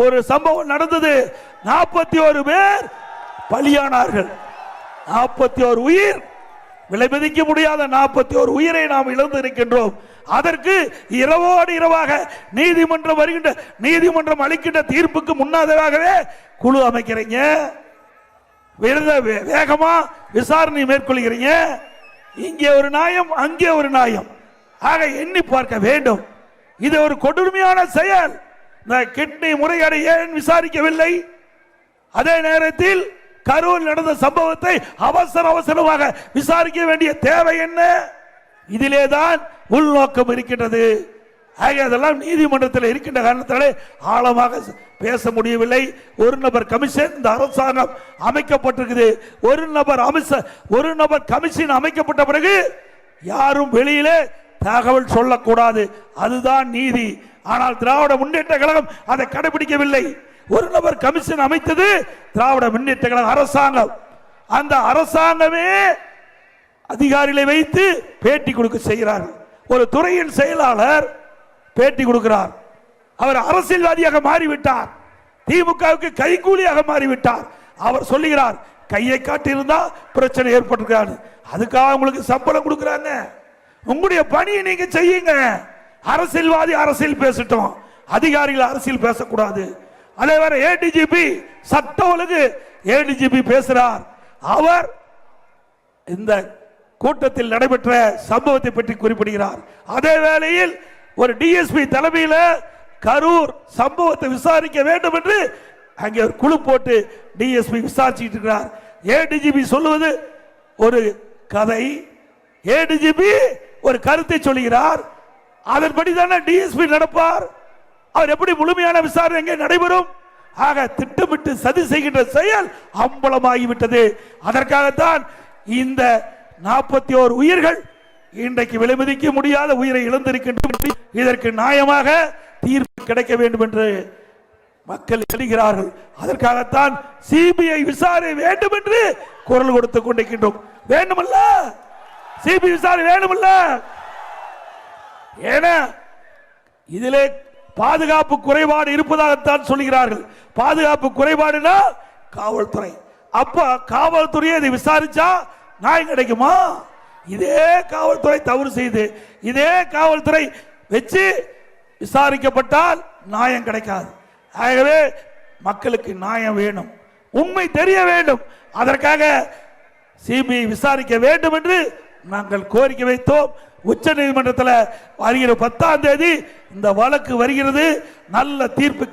ஒரு சம்பவம் நடந்தது. நாற்பத்தி ஒரு பேர் பலியானார்கள். நாற்பத்தி ஒரு உயிர். விலை மதிக்க முடியாத நாற்பத்தி ஒரு உயிரை நாம் இழந்து இருக்கின்றோம் அதற்கு இரவோடு இரவாக நீதிமன்றம் வருகின்ற நீதிமன்றம் அளிக்கின்ற தீர்ப்புக்கு முன்னாதவாகவே குழு அமைக்கிறீங்க. வே- வேகமா விசாரணை மேற்கொள்கிறீங்க. இங்கே ஒரு நியாயம் அங்கே ஒரு நியாயம். ஆக எண்ணி பார்க்க வேண்டும். இது ஒரு கொடுமையான செயல். கிட்னி முறையீடு ஏன் விசாரிக்கவில்லை? அதே நேரத்தில் கரூர் நடந்த சம்பவத்தை அவசர அவசரமாக விசாரிக்க வேண்டிய தேவை என்ன? இதிலே தான் உள்நோக்கம் இருக்கின்றது. ஆக அதெல்லாம் நீதிமன்றத்தில் இருக்கின்ற காரணத்தாலே ஆழமாக பேச முடியவில்லை. ஒரு நபர் கமிஷன் இந்த அரசாங்கம் அமைக்கப்பட்டிருக்குது. ஒரு நபர் அமிஷ ஒரு நபர் கமிஷன் அமைக்கப்பட்ட பிறகு யாரும் வெளியிலே தகவல் சொல்லக்கூடாது. அதுதான் நீதி. ஆனால் திராவிட முன்னேற்ற கழகம் அதை கடைபிடிக்கவில்லை. ஒரு நபர் கமிஷன் அமைத்தது திராவிட முன்னேற்ற கழக அரசாங்கம். அந்த அரசாங்கமே அதிகாரிகளை வைத்து பேட்டி கொடுக்க செய்கிறார்கள் ஒரு துறையின் செயலாளர் பேட்டி கொடுக்கிறார். அவர் அரசியல்வாதியாக மாறிவிட்டார். திமுகவுக்கு கைகூலியாக மாறிவிட்டார். அவர் சொல்லுகிறார் கையை காட்டியிருந்தா பிரச்சனை ஏற்பட்டிருக்காரு அதுக்காக உங்களுக்கு சம்பளம் கொடுக்குறாங்க. உங்களுடைய பணியை நீங்க செய்யுங்க. அரசியல்வாதி அரசியல் பேசட்டும். அதிகாரிகள் அரசியல் பேசக்கூடாது. அதே வேற ஏடிஜிபி சட்ட ஒழுங்கு ஏடிஜிபி பேசுறார். அவர் இந்த கூட்டத்தில் நடைபெற்ற சம்பவத்தை பற்றி குறிப்பிடுகிறார். அதே வேளையில் ஒரு டிஎஸ்பி தலைமையில் கரூர் சம்பவத்தை விசாரிக்க வேண்டும் என்று அங்கே ஒரு குழு போட்டு டிஎஸ்பி விசாரிச்சுட்டு இருக்கிறார். ஏடிஜிபி சொல்லுவது ஒரு கதை. ஏடிஜிபி ஒரு கருத்தை சொல்கிறார் அதன்படி தானே டிஎஸ்பி நடப்பார். அவர் எப்படி முழுமையான விசாரணை எங்கே நடைபெறும்? ஆக திட்டமிட்டு சதி செய்கின்ற செயல் அம்பலமாகிவிட்டது. அதற்காகத்தான் இந்த நாற்பத்தி ஓர் உயிர்கள் இன்றைக்கு விலைமதிக்க முடியாத உயிரை இழந்திருக்கின்ற இதற்கு நியாயமாக தீர்ப்பு கிடைக்க வேண்டும் என்று மக்கள் எழுகிறார்கள் அதற்காகத்தான் சிபிஐ விசாரணை வேண்டும் என்று குரல் கொடுத்துக் கொண்டிருக்கின்றோம். வேண்டுமல்ல? சிபி விசாரணை வேணுமில்ல. ஏன்னா இதிலே பாதுகாப்பு குறைபாடு இருப்பதாகத்தான் சொல்கிறார்கள். பாதுகாப்பு குறைபாடுனா காவல்துறை. அப்ப காவல்துறையை இதை விசாரிச்சா நியாயம் கிடைக்குமா? இதே காவல்துறை தவறு செய்து இதே காவல்துறை வச்சு விசாரிக்கப்பட்டால் நியாயம் கிடைக்காது. ஆகவே மக்களுக்கு நியாயம் வேணும். உண்மை தெரிய வேண்டும். அதற்காக சிபிஐ விசாரிக்க வேண்டும் என்று நாங்கள் கோரிக்கை வைத்தோம். உச்ச நீதிமன்றத்தில் வருகிற பத்தாம் தேதி இந்த வழக்கு வருகிறது. நல்ல தீர்ப்பு